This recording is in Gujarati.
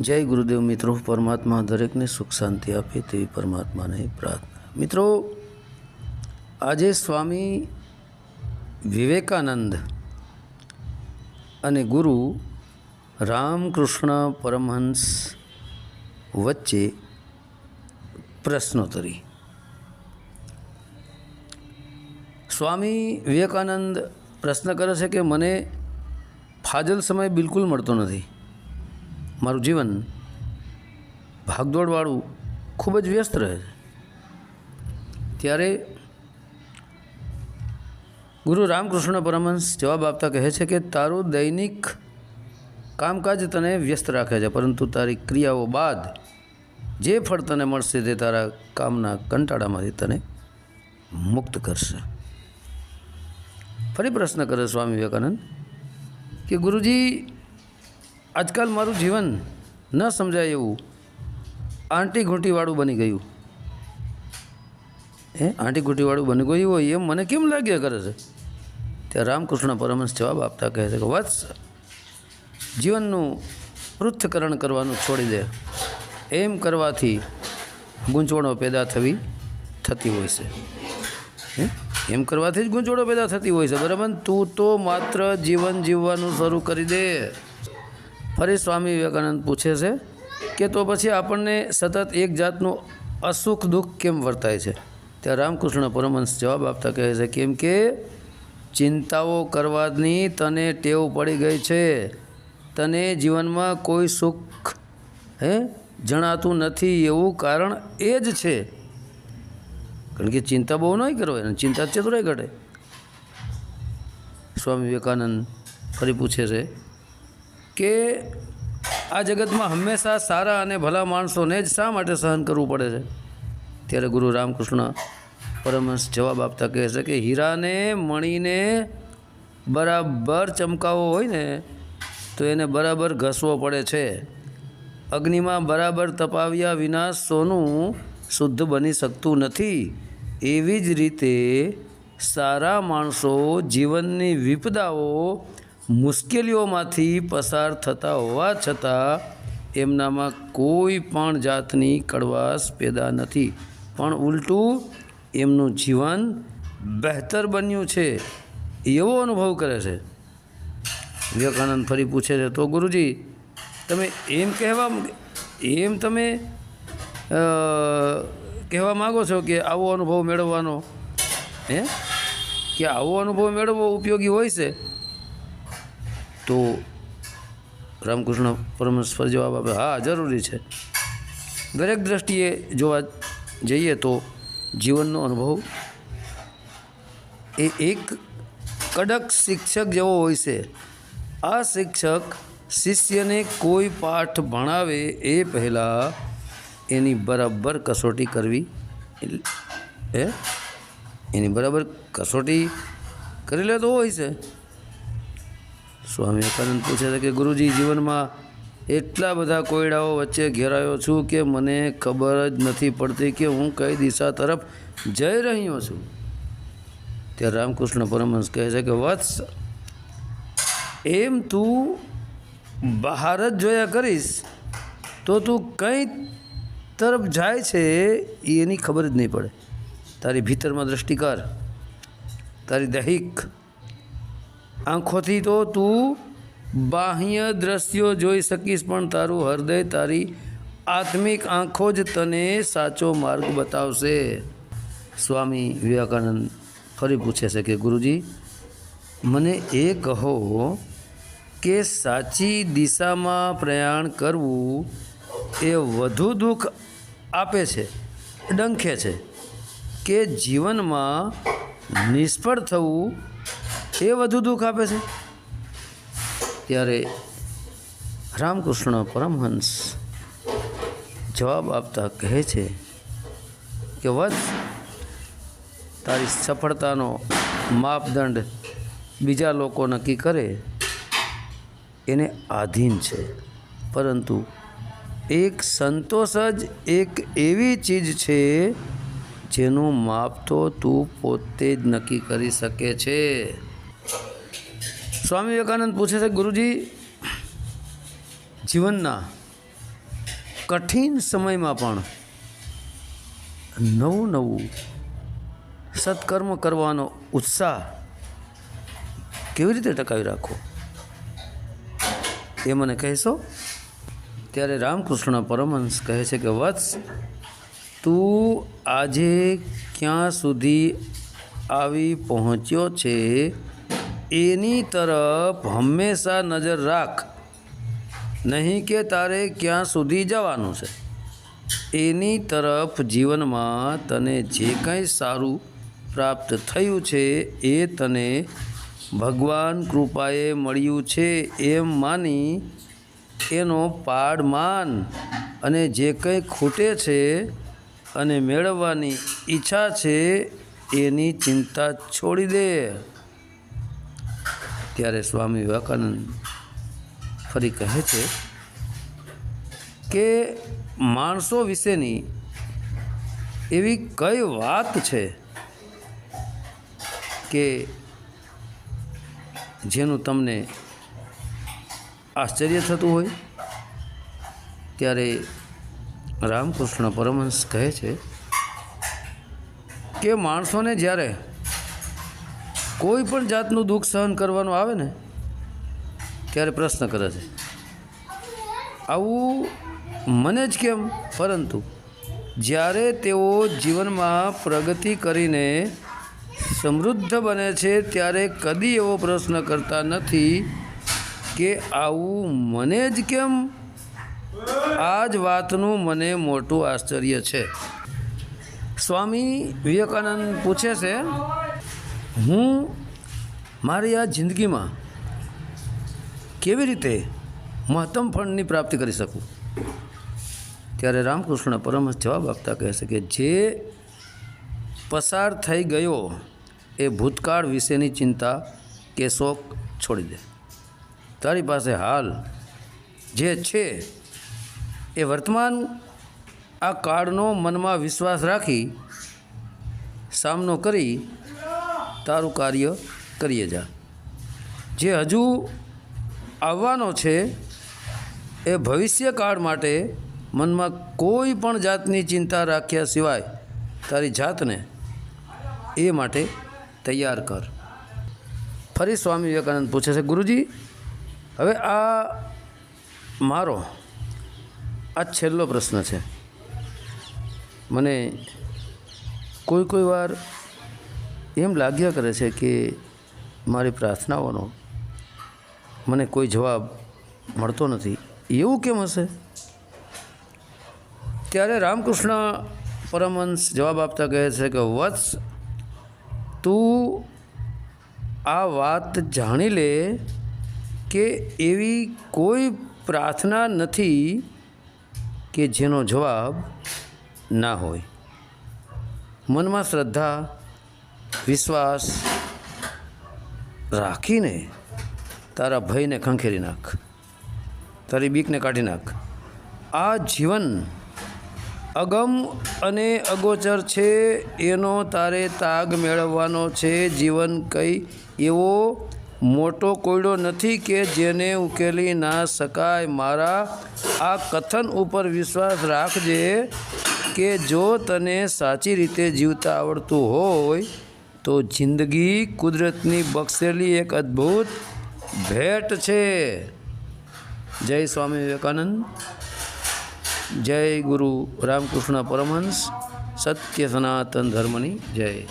જય ગુરુદેવ મિત્રો, પરમાત્મા દરેકને સુખ શાંતિ આપે તેવી પરમાત્માને પ્રાર્થના. મિત્રો, આજે સ્વામી વિવેકાનંદ અને ગુરુ રામકૃષ્ણ પરમહંસ વચ્ચે પ્રશ્નોત્તરી. સ્વામી વિવેકાનંદ પ્રશ્ન કરે છે કે મને ફાજલ સમય બિલકુલ મળતો નથી. મારું જીવન ભાગદોડવાળું ખૂબ જ વ્યસ્ત રહે છે. ત્યારે ગુરુ રામકૃષ્ણ પરમહંસ જવાબ આપતા કહે છે કે, તારું દૈનિક કામકાજ તને વ્યસ્ત રાખે છે, પરંતુ તારી ક્રિયાઓ બાદ જે ફળ તને મળશે તે તારા કામના કંટાળામાંથી તને મુક્ત કરશે. ફરી પ્રશ્ન કરે સ્વામી વિવેકાનંદ કે, ગુરુજી આજકાલ મારું જીવન ન સમજાય એવું આંટી ઘૂંટીવાળું બની ગયું. એ આંટી ઘૂંટીવાળું બની ગયું હોય એમ મને કેમ લાગ્યા કરે છે? ત્યાં રામકૃષ્ણ પરમહંસ જવાબ આપતા કહે છે કે, વત્સ, જીવનનું પૃથ્થકરણ કરવાનું છોડી દે. એમ કરવાથી ગૂંચવણો પેદા થવી, થતી હોય છે. હે? એમ કરવાથી જ ગૂંચવણો પેદા થતી હોય છે. બરાબર? તું તો માત્ર જીવન જીવવાનું શરૂ કરી દે. ફરી સ્વામી વિવેકાનંદ પૂછે છે કે તો પછી આપણને સતત એક જાતનું અસુખ દુઃખ કેમ વર્તાય છે? ત્યાં રામકૃષ્ણ પરમહંસ જવાબ આપતા કહે છે કેમ કે ચિંતાઓ કરવાની તને ટેવ પડી ગઈ છે. તને જીવનમાં કોઈ સુખ, હે, જણાતું નથી એવું કારણ એ જ છે. કારણ કે ચિંતા બહુ નહીં કરવાય અને ચિંતા ચતુરાય ઘટે. સ્વામી વિવેકાનંદ ફરી પૂછે છે કે આ જગતમાં હંમેશા સારા અને ભલા માણસોને જ શા માટે સહન કરવું પડે છે? ત્યારે ગુરુ રામકૃષ્ણ પરમહંસ જવાબ આપતા કહે છે કે હીરાને મણીને બરાબર ચમકાવો હોય ને, તો એને બરાબર ઘસવો પડે છે. અગ્નિમાં બરાબર તપાવ્યા વિના સોનું શુદ્ધ બની શકતું નથી. એવી જ રીતે સારા માણસો જીવનની વિપદાઓ મુશ્કેલીઓમાંથી પસાર થતા હોવા છતાં એમનામાં કોઈ પણ જાતની કડવાશ પેદા નથી. પણ ઉલટું, એમનું જીવન બહેતર બન્યું છે, એવો અનુભવ કરે છે. વિવેકાનંદ ફરી પૂછે છે, તો ગુરુજી, તમે એમ કહેવા એમ તમે કહેવા માગો છો કે આવો અનુભવ મેળવવાનો? હે? કે આવો અનુભવ મેળવવો ઉપયોગી હોય છે? તો રામકૃષ્ણ પરમહંસ જવાબ આપે, હા, જરૂરી છે. દરેક દ્રષ્ટિએ જોવા જઈએ તો જીવનનો અનુભવ એ એક કડક શિક્ષક જેવો હોય છે. આ શિક્ષક શિષ્યને કોઈ પાઠ ભણાવે એ પહેલાં એની બરાબર કસોટી કરવી હે? એની બરાબર કસોટી કરી લેતો હોય છે. સ્વામી વિવેકાનંદ પૂછે છે કે, ગુરુજી, જીવનમાં એટલા બધા કોયડાઓ વચ્ચે ઘેરાયો છું કે મને ખબર જ નથી પડતી કે હું કઈ દિશા તરફ જઈ રહ્યો છું. ત્યારે રામકૃષ્ણ પરમહંસ કહે છે કે, વત્સ, એમ તું બહાર જ જોયા કરીશ, તો તું કઈ તરફ જાય છે એની ખબર જ નહીં પડે. તારી ભીતરમાં દ્રષ્ટિ તારી દૈહિક આંખોથી તો તું બાહ્ય દ્રશ્યો જોઈ શકીશ, પણ તારું હૃદય તારી આત્મિક આંખો જ તને સાચો માર્ગ બતાવશે. સ્વામી વિવેકાનંદ ફરી પૂછે છે કે, ગુરુજી, મને એ કહો કે સાચી દિશામાં પ્રયાણ કરવું એ વધુ દુઃખ આપે છે, ડંખે છે, કે જીવનમાં નિષ્ફળ થવું એ વધુ દુઃખ આપે છે? ત્યારે રામકૃષ્ણ પરમહંસ જવાબ આપતા કહે છે કે, વત્સ, તારી સફળતાનો માપદંડ બીજા લોકો નક્કી કરે, એને આધીન છે. પરંતુ એક સંતોષ જ એક એવી ચીજ છે જેનું માપ તો તું પોતે જ નક્કી કરી શકે છે. સ્વામી વિવેકાનંદ પૂછે છે, ગુરુજી, જીવનના કઠિન સમયમાં પણ નવું નવું સત્કર્મ કરવાનો ઉત્સાહ કેવી રીતે ટકાવી રાખવો એ મને કહેશો? ત્યારે રામકૃષ્ણ પરમહંસ કહે છે કે, વત્સ, તું આજે ક્યાં સુધી આવી પહોંચ્યો છે? એની તરફ હંમેશા નજર રાખ. નહીં કે તારે ક્યાં સુધી જવાનું છે. એની તરફ જીવનમાં તને જે કંઈ સારું પ્રાપ્ત થયું છે એ તને ભગવાન કૃપાએ મળ્યું છે એમ માની એનો પાડ માન અને જે કંઈ ખૂટે છે અને મેળવવાની ઈચ્છા છે એની ચિંતા છોડી દે. ત્યારે સ્વામી વિવેકાનંદ ફરી કહે છે કે માણસો વિશેની એવી કઈ વાત છે કે જેનું તમને આશ્ચર્ય થતું હોય? ત્યારે રામકૃષ્ણ પરમહંસ કહે છે કે માણસોને જ્યારે કોઈ પણ જાતનું દુઃખ સહન કરવાનું આવે ને ત્યારે પ્રશ્ન કરે છે? આવું મને જ કેમ? પરંતુ જ્યારે તેઓ જીવનમાં પ્રગતિ કરીને સમૃદ્ધ બને છે, ત્યારે કદી એવો પ્રશ્ન કરતા નથી કે આવું મને જ કેમ? આ જ વાતનું મને મોટું આશ્ચર્ય છે. સ્વામી વિવેકાનંદ પૂછે છે હું મારી આ જિંદગીમાં કેવી રીતે મહત્તમ ફળની પ્રાપ્તિ કરી શકું? ત્યારે રામકૃષ્ણ પરમહંસ જવાબ આપતા કહે છે કે જે પસાર થઈ ગયો એ ભૂતકાળ વિશેની ચિંતા કે શોક છોડી દે. તારી પાસે હાલ જે છે એ વર્તમાન આ કાળનો મનમાં વિશ્વાસ રાખી સામનો કરી તારું કાર્ય કરીએ જા. જે હજુ આવવાનો છે, એ ભવિષ્યકાળ માટે મનમાં કોઈ પણ જાતની ચિંતા રાખ્યા સિવાય તારી જાતને એ માટે તૈયાર કર. ફરી સ્વામી વિવેકાનંદ પૂછે છે, ગુરુજી, હવે આ મારો, આ છેલ્લો પ્રશ્ન છે. મને કોઈ કોઈ વાર એમ લાગ્યા કરે છે કે મારી પ્રાર્થનાઓનો મને કોઈ જવાબ મળતો નથી. એવું કેમ હશે? ત્યારે રામકૃષ્ણ પરમહંસ જવાબ આપતા કહે છે કે, વત્સ, તું આ વાત જાણી લે કે એવી કોઈ પ્રાર્થના નથી કે જેનો જવાબ ના હોય. મનમાં શ્રદ્ધા વિશ્વાસ રાખીને તારા ભયને ખંખેરી નાખ. તારી બીકને કાઢી નાખ. આ જીવન અગમ અને અગોચર છે, એનો તારે તાગ મેળવવાનો છે. જીવન કંઈ એવો મોટો કોયડો નથી કે જેને ઉકેલી ના શકાય. મારા આ કથન ઉપર વિશ્વાસ રાખજે કે જો તને સાચી રીતે જીવતા આવડતું હોય તો જિંદગી કુદરતની બક્ષેલી એક અદ્ભુત ભેટ છે. જય સ્વામી વિવેકાનંદ, જય ગુરુ રામકૃષ્ણ પરમહંસ, સત્ય સનાતન ધર્મની જય.